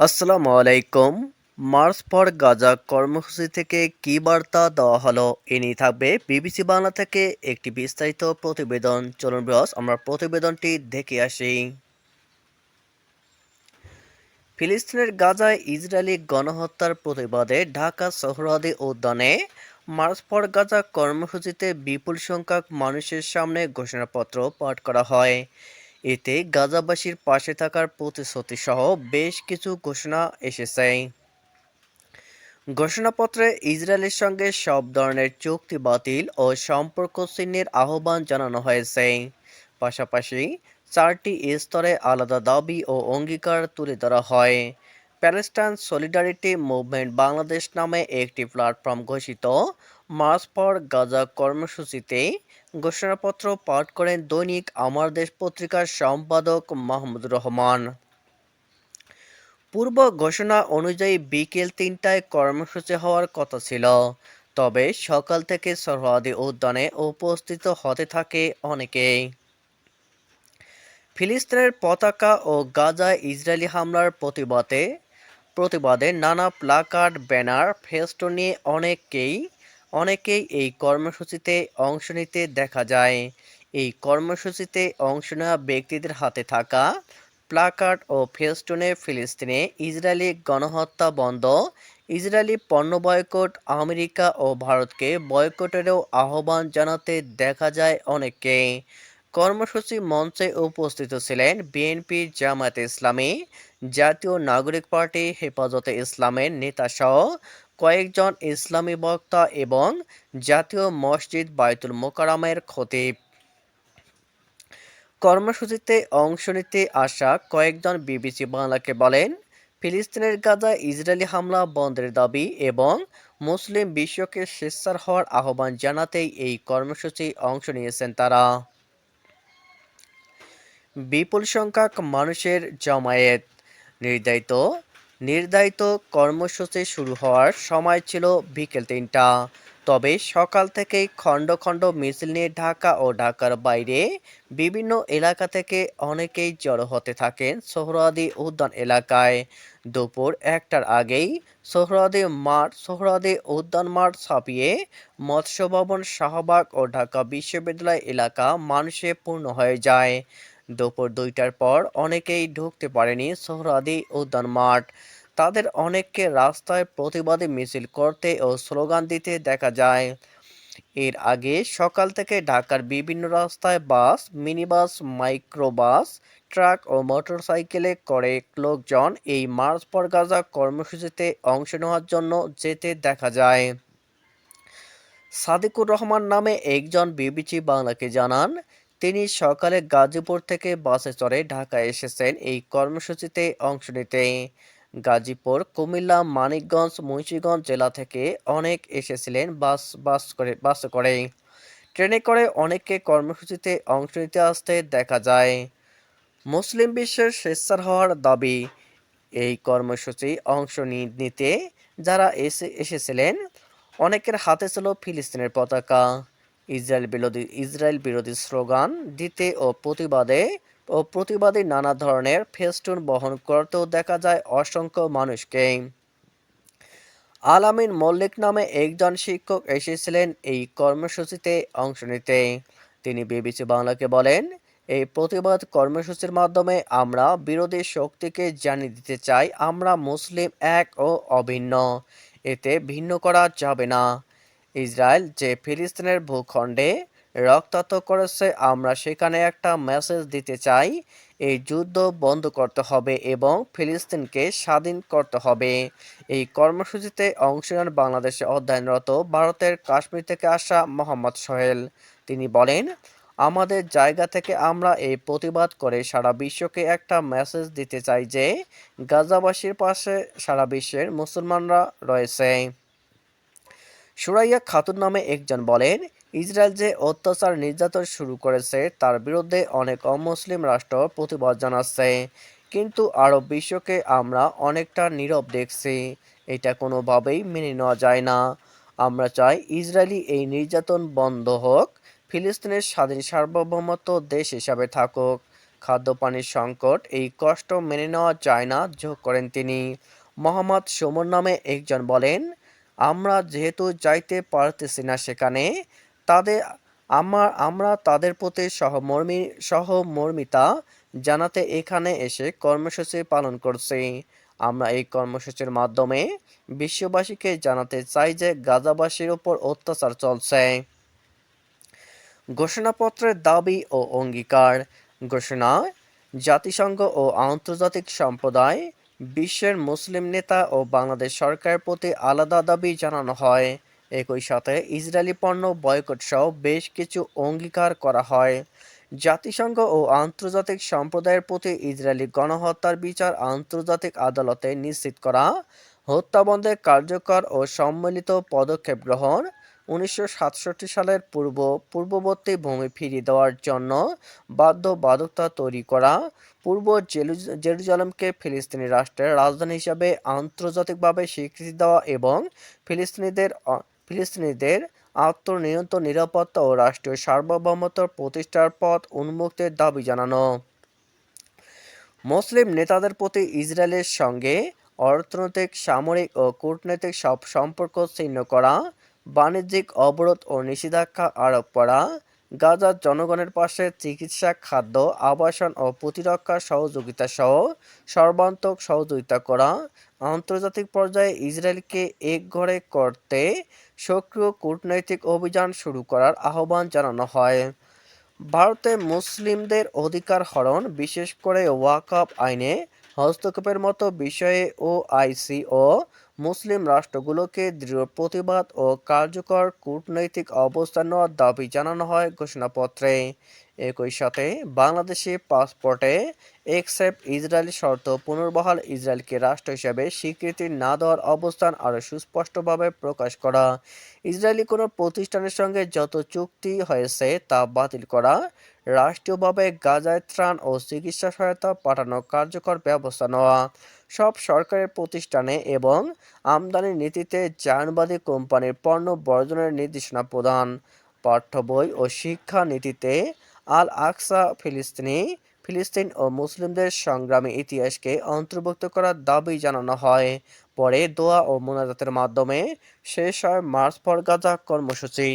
আসসালামু আলাইকুম। March for Gaza কর্মসূচি থেকে কী বার্তা দেওয়া হলো? এ নিয়ে থাকবে বিবিসি বাংলা থেকে একটি বিস্তারিত প্রতিবেদন। চলুন ব্রস আমরা প্রতিবেদনটি দেখে আসি। ফিলিস্তিনের গাজায় ইসরায়েলি গণহত্যার প্রতিবাদে ঢাকা সোহরাদি উদ্যানে মার্চ ফর গাজা কর্মসূচিতে বিপুল সংখ্যক মানুষের সামনে ঘোষণাপত্র পাঠ করা হয়। এতে গাজাবাসীর পাশে থাকার প্রতিশ্রুতি সহ বেশ কিছু ঘোষণা এসেছে। ঘোষণাপত্রে ইসরায়েলের সঙ্গে সব ধরনের চুক্তি বাতিল ও সম্পর্ক ছিন্নের আহ্বান জানানো হয়েছে। পাশাপাশি চারটি স্তরে আলাদা দাবি ও অঙ্গীকার তুলে ধরা হয়। প্যালেস্টাইন সলিডারিটি মুভমেন্ট বাংলাদেশ নামে একটি প্ল্যাটফর্ম ঘোষিত মার্চ ফর গাজা কর্মসূচিতে ঘোষণাপত্র পাঠ করেন দৈনিক আমার দেশ পত্রিকার সম্পাদক মাহমুদ রহমান। পূর্ব ঘোষণা অনুযায়ী বিকেল তিনটায় কর্মসূচি হওয়ার কথা ছিল। তবে সকাল থেকে সরহাদি উদ্যানে উপস্থিত হতে থাকে অনেকেই। ফিলিস্তিনের পতাকা ও গাজায় ইসরায়েলি হামলার প্রতিবাদে প্রতিবাদে নানা প্লাকার্ড, ব্যানার, ফেস্টুন নিয়ে অনেককেই অনেকেই এই কর্মসূচিতে অংশ নিতে দেখা যায়। এই কর্মসূচিতে অংশ নেওয়া ব্যক্তিদের হাতে থাকা প্লাকার্ড ও ফেস্টুনে ফিলিস্তিনে ইসরায়েলি গণহত্যা বন্ধ, ইসরায়েলি পণ্য বয়কট আমেরিকা ও ভারতকে বয়কটেরও আহ্বান জানাতে দেখা যায় অনেককে। কর্মসূচি মঞ্চে উপস্থিত ছিলেন বিএনপি জামায়াতে ইসলামী, জাতীয় নাগরিক পার্টি হেফাজতে ইসলামের নেতাসহ কয়েকজন ইসলামী বক্তা এবং জাতীয় মসজিদ বায়তুল মোকারামের খতিব। কর্মসূচিতে অংশ নিতে আসা কয়েকজন বিবিসি বাংলাকে বলেন, ফিলিস্তিনের গাজা ইসরায়েলি হামলা বন্ধের দাবি এবং মুসলিম বিশ্বকে স্বেচ্ছার হওয়ার আহ্বান জানাতেই এই কর্মসূচি অংশ নিয়েছেন তারা। বিপুল সংখ্যক মানুষের জমায়েত। নির্ধারিত নির্ধারিত কর্মসূচি শুরু হওয়ার সময় ছিল বিকেল তিনটা। তবে সকাল থেকেই খণ্ড খণ্ড মিছিল নিয়ে ঢাকা ও ঢাকার বাইরে বিভিন্ন এলাকা থেকে অনেকেই জড়ো হতে থাকেন সোহরাদি উদ্যান এলাকায়। দুপুর একটার আগেই সোহরাদি মাঠ সোহরাদি উদ্যান মাঠ ছাপিয়ে মৎস্য ভবন শাহবাগ ও ঢাকা বিশ্ববিদ্যালয় এলাকা মানুষে পূর্ণ হয়ে যায়। দুপুর দুইটার পর অনেকেই ঢুকতে পারেনি সোহরাদি উদ্যান মাঠ। তাদের অনেককে রাস্তায় প্রতিবাদে মিছিল করতে ও স্লোগান দিতে দেখা যায়। এর আগে সকাল থেকে ঢাকার বিভিন্ন রাস্তায় বাস, মিনিবাস, মাইক্রোবাস, ট্রাক ও মোটরসাইকেলে করে লোকজন এই মার্চ পর গাজা কর্মসূচিতে অংশ নেওয়ার জন্য যেতে দেখা যায়। সাদিকুর রহমান নামে একজন বিবিসি বাংলাকে জানান তিনি সকালে গাজীপুর থেকে বাসে চড়ে ঢাকায় এসেছেন এই কর্মসূচিতে অংশ নিতে। গাজীপুর, কুমিল্লা, মানিকগঞ্জ, মুন্সিগঞ্জ জেলা থেকে অনেক এসেছিলেন বাস বাস করে, বাসে করে। ট্রেনে করে অনেককে কর্মসূচিতে অংশ নিতে আসতে দেখা যায়। মুসলিম বিশ্বের স্বেচ্ছার হওয়ার দাবি, এই কর্মসূচি অংশ নিতে যারা এসে, এসেছিলেন, অনেকের হাতে ছিল ফিলিস্তিনের পতাকা। ইসরায়েল বিরোধী ইসরায়েল বিরোধী স্লোগান দিতে ও প্রতিবাদে ও প্রতিবাদে নানা ধরনের ফেস্টুন বহন করতেও দেখা যায় অসংখ্য মানুষকে। আলামিন মল্লিক নামে একজন শিক্ষক এসেছিলেন এই কর্মসূচিতে অংশ নিতে। তিনি বিবিসি বাংলাকে বলেন, এই প্রতিবাদ কর্মসূচির মাধ্যমে আমরা বিরোধী শক্তিকে জানিয়ে দিতে চাই, আমরা মুসলিম, এক ও অভিন্ন। এতে ভিন্ন করা যাবে না। ইসরায়েল যে ফিলিস্তিনের ভূখণ্ডে রক্তাক্ত করেছে, আমরা সেখানে একটা মেসেজ দিতে চাই, এই যুদ্ধ বন্ধ করতে হবে এবং ফিলিস্তিনকে স্বাধীন করতে হবে। এই কর্মসূচিতে অংশ নেন বাংলাদেশে অধ্যয়নরত ভারতের কাশ্মীর থেকে আসা মোহাম্মদ সোহেল। তিনি বলেন, আমাদের জায়গা থেকে আমরা এই প্রতিবাদ করে সারা বিশ্বকে একটা মেসেজ দিতে চাই যে, গাজাবাসীর পাশে সারা বিশ্বের মুসলমানরা রয়েছে। সুরাইয়া খাতুন নামে একজন বলেন, ইসরায়েল যে অত্যাচার নির্যাতন শুরু করেছে, তার বিরুদ্ধে অনেক অমুসলিম রাষ্ট্র প্রতিবাদ জানাচ্ছে কিন্তু আরব বিশ্বকে আমরা অনেকটা নীরব দেখছি। এটা কোনোভাবেই মেনে নেওয়া যায় না। আমরা চাই ইসরায়েলি এই নির্যাতন বন্ধ হোক, ফিলিস্তিনের স্বাধীন সার্বভৌমত্ব দেশ হিসাবে থাকুক। খাদ্যপানির সংকট এই কষ্ট মেনে নেওয়া যায় না, যোগ করেন তিনি। মোহাম্মদ সুমন নামে একজন বলেন আমরা যেহেতু যাইতে পারতেছি না সেখানে, তাদের আমার, আমরা তাদের প্রতি সহমর্মী, সহমর্মিতা জানাতে এখানে এসে কর্মসূচি পালন করছি। আমরা এই কর্মসূচির মাধ্যমে বিশ্ববাসীকে জানাতে চাই যে গাজাবাসীর উপর অত্যাচার চলছে। ঘোষণাপত্রের দাবি ও অঙ্গীকার, ঘোষণা, জাতিসংঘ ও আন্তর্জাতিক সম্প্রদায় বিশ্বের মুসলিম নেতা ও বাংলাদেশ সরকারের প্রতি আলাদা দাবি জানানো হয়। একই সাথে ইসরায়েলি পণ্য বয়কট সহ বেশ কিছু অঙ্গীকার করা হয়। জাতিসংঘ ও আন্তর্জাতিক সম্প্রদায়ের প্রতি ইসরায়েলি গণহত্যার বিচার আন্তর্জাতিক আদালতে নিশ্চিত করা, হত্যা বন্ধে কার্যকর ও সম্মিলিত পদক্ষেপ গ্রহণ উনিশশো সাতষট্টি সালের পূর্ব, পূর্ববর্তী ভূমি ফিরিয়ে দেওয়ার জন্য বাধ্যবাধকতা তৈরি করা, পূর্ব জেরু- জেরুজালেমকে ফিলিস্তিনি রাষ্ট্রের রাজধানী হিসাবে আন্তর্জাতিকভাবে স্বীকৃতি দেওয়া এবং ফিলিস্তিনিদের ফিলিস্তিনিদের আত্মনিয়ন্ত্রণ, নিরাপত্তা ও রাষ্ট্রীয় সার্বভৌমত্ব প্রতিষ্ঠার পথ উন্মুক্তের দাবি জানানো। মুসলিম নেতাদের প্রতি ইসরায়েলের সঙ্গে অর্থনৈতিক, সামরিক ও কূটনৈতিক সব সম্পর্ক ছিন্ন করা বাণিজ্যিক অবরোধ ও নিষেধাজ্ঞা আরোপ করা, গাজার জনগণের পাশে চিকিৎসা, খাদ্য, আবাসন ও প্রতিরক্ষা সহযোগিতা সহ সর্বান্তক সহযোগিতা করা, আন্তর্জাতিক পর্যায়ে ইসরায়েলকে একঘরে করতে সক্রিয় কূটনৈতিক অভিযান শুরু করার আহ্বান জানানো হয়। ভারতে মুসলিমদের অধিকার হরণ, বিশেষ করে ওয়াকফ আইনে হস্তক্ষেপের মতো বিষয়ে ও ওআইসি ও মুসলিম রাষ্ট্রগুলোকে দৃঢ় প্রতিবাদ ও কার্যকর কূটনৈতিক অবস্থান নেওয়ার দাবি জানানো হয় ঘোষণাপত্রে। একই সাথে বাংলাদেশি পাসপোর্টে একসেপ্ট ইসরায়েলি শর্ত পুনর্বহাল ইসরায়েলকে রাষ্ট্র হিসেবে স্বীকৃতি না দেওয়ার অবস্থান আরও সুস্পষ্টভাবে প্রকাশ করা। ইসরায়েলি কোনো প্রতিষ্ঠানের সঙ্গে যত চুক্তি হয়েছে তা বাতিল করা, রাষ্ট্রীয়ভাবে গাজায় ত্রাণ ও চিকিৎসা সহায়তা পাঠানো কার্যকর ব্যবস্থা নেওয়া, সব সরকারি প্রতিষ্ঠানে এবং আমদানি নীতিতে জায়নবাদী কোম্পানির পণ্য বর্জনের নির্দেশনা প্রদান, পাঠ্য বই ও শিক্ষা নীতিতে আল আকসা ফিলিস্তিনি, ফিলিস্তিন ও মুসলিমদের সংগ্রামী ইতিহাসকে অন্তর্ভুক্ত করার দাবি জানানো হয়। পরে দোয়া ও মোনাজাতের মাধ্যমে শেষ হয় মার্চ ফর গাজা কর্মসূচি।